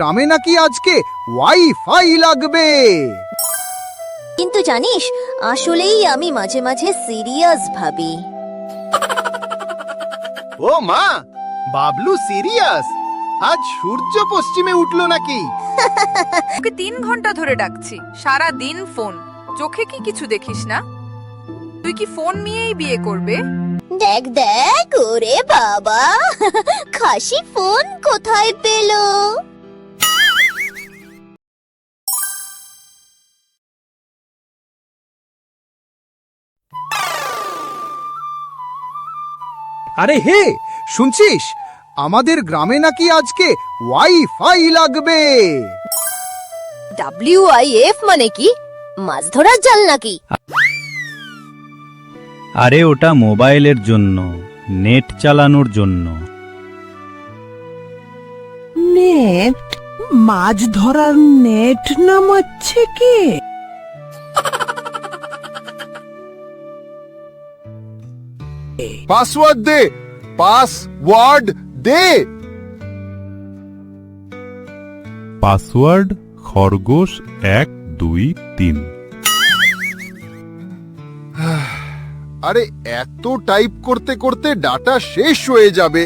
গ্রামে নাকি আজকে ওয়াইফাই লাগবে? কিন্তু জানিস আসলেই আমি মাঝে মাঝে সিরিয়াস ভাবি। ও মা বাবলু সিরিয়াস আজ সূর্য পশ্চিমে উঠল নাকি? ওকে তিন ঘণ্টা ধরে ডাকছি সারা দিন ফোন। চোখে কি কিছু দেখিস না? তুই কি ফোন নিয়েই বিয়ে করবে? দেখ দেখ ওরে বাবা খাসি ফোন কোথায় পেল? আরে হে শুনছিস? আমাদের গ্রামে নাকি আজকে ওয়াইফাই লাগবে। ডাব্লিউ আই এফ মানে কি? মাছ ধরার জাল নাকি? আরে ওটা মোবাইলের জন্য নেট চালানোর জন্য। নেট? মাছ ধরার নেট নামাচ্ছে কে? পাসওয়ার্ড দে পাসওয়ার্ড দে। পাসওয়ার্ড খরগোশ এক দুই তিন। আরে এত টাইপ করতে করতে ডাটা শেষ হয়ে যাবে।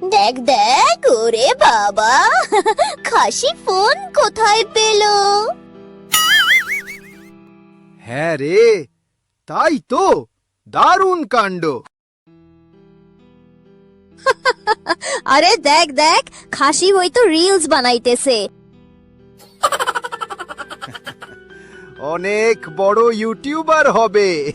দেখ দেখ ওরে বাবা। খাসি ফোন কোথায় পেল? হ্যাঁ রে তাই তো দারুণ কাণ্ড। আরে দেখ দেখ খাসি হয়তো রিলস বানাইতেছে। অনেক বড় ইউটিউবার হবে।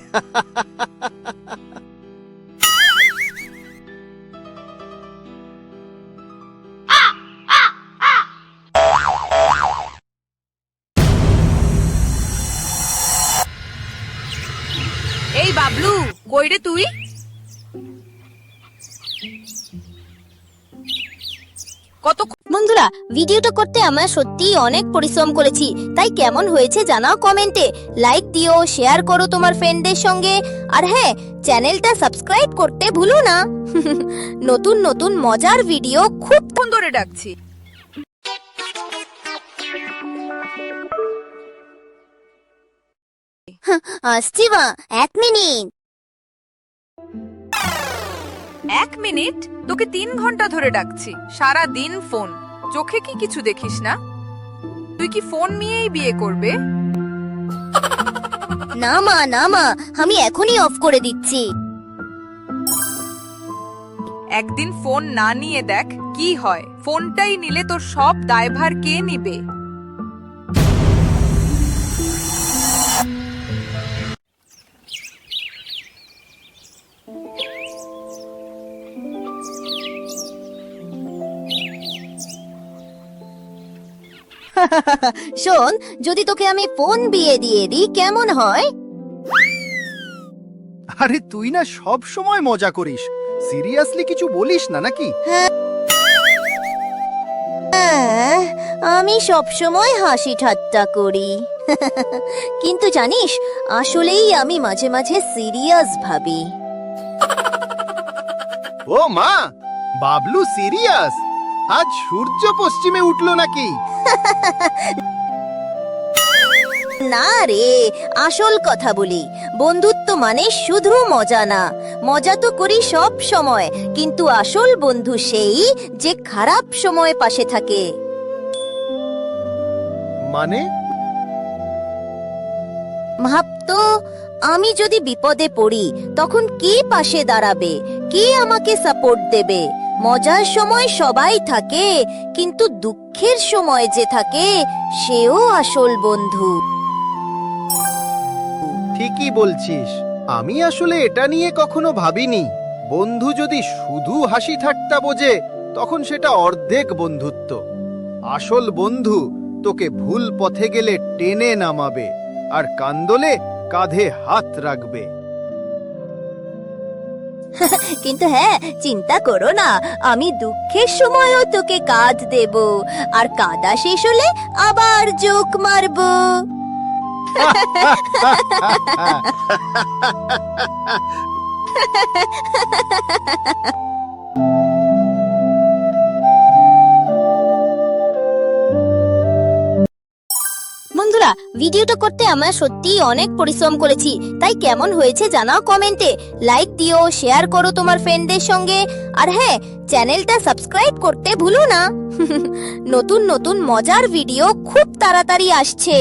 বাবলু কই রে তুই? কত বন্ধুরা ভিডিওটা করতে আমরা সত্যিই অনেক পরিশ্রম করেছি তাই কেমন হয়েছে জানাও কমেন্টে। লাইক দিও শেয়ার করো তোমার ফ্রেন্ডদের সঙ্গে। আর হ্যাঁ চ্যানেলটা সাবস্ক্রাইব করতে ভুলো না। নতুন নতুন মজার ভিডিও খুব ফোন ধরে ডাকছি? আসছি মা এক মিনিট। এক মিনিট? তোকে তিন ঘণ্টা ধরে ডাকছি। সারা দিন ফোন। চোখে কি কিছু দেখিস না? তুই কি ফোন নিয়েই বিয়ে করবে? না মা না মা আমি এখনই অফ করে দিচ্ছি। একদিন ফোন না নিয়ে দেখ কি হয়। ফোনটাই নিলে তোর সব দায়ভার কে নিবে? শোন যদি তোকে আমি ফোন বিয়ে দিয়ে দিই কেমন হয়? আরে তুই না সব সময় মজা করিস। সিরিয়াসলি কিছু বলিস না নাকি? হ্যাঁ, আমি সব সময় হাসি ঠাট্টা করি। কিন্তু জানিস আসলেই আমি মাঝে মাঝে সিরিয়াস ভাবি। ও মা বাবলু সিরিয়াস। আজ সূর্য পশ্চিমে উঠল নাকি? না রে আসল কথা বলি। বন্ধুত্ব মানে শুধু মজা না। মজা তো করি সব সময় কিন্তু আসল বন্ধু সেই যে খারাপ সময় পাশে থাকে। মানে? ভাবতো আমি যদি বিপদে পড়ি তখন কে পাশে দাঁড়াবে? কে আমাকে সাপোর্ট দেবে? মজার সময় সবাই থাকে, কিন্তু দুঃখের সময় যে থাকে, সেও আসল বন্ধু। ঠিকই বলছিস। আমি আসলে এটা নিয়ে কখনো ভাবিনি। বন্ধু যদি শুধু হাসি ঠাট্টা বোঝে, তখন সেটা অর্ধেক বন্ধুত্ব। আসল বন্ধু তোকে ভুল পথে গেলে টেনে নামাবে, আর কান্দলে কাঁধে হাত রাখবে। কিন্তু হ্যাঁ চিন্তা করো না। আমি দুঃখের সময়ও তোকে কাঁধ দেব। আর কাদা শেষ হলে আবার জোক মারবো। বন্ধুরা, ভিডিওটা করতে আমরা সত্যিই অনেক পরিশ্রম করেছি। তাই কেমন হয়েছে জানাও কমেন্টে। লাইক দিও শেয়ার করো তোমার ফ্রেন্ডদের সঙ্গে। আর হ্যাঁ চ্যানেলটা সাবস্ক্রাইব করতে ভুলো না। নতুন নতুন মজার ভিডিও খুব তাড়াতাড়ি আসছে।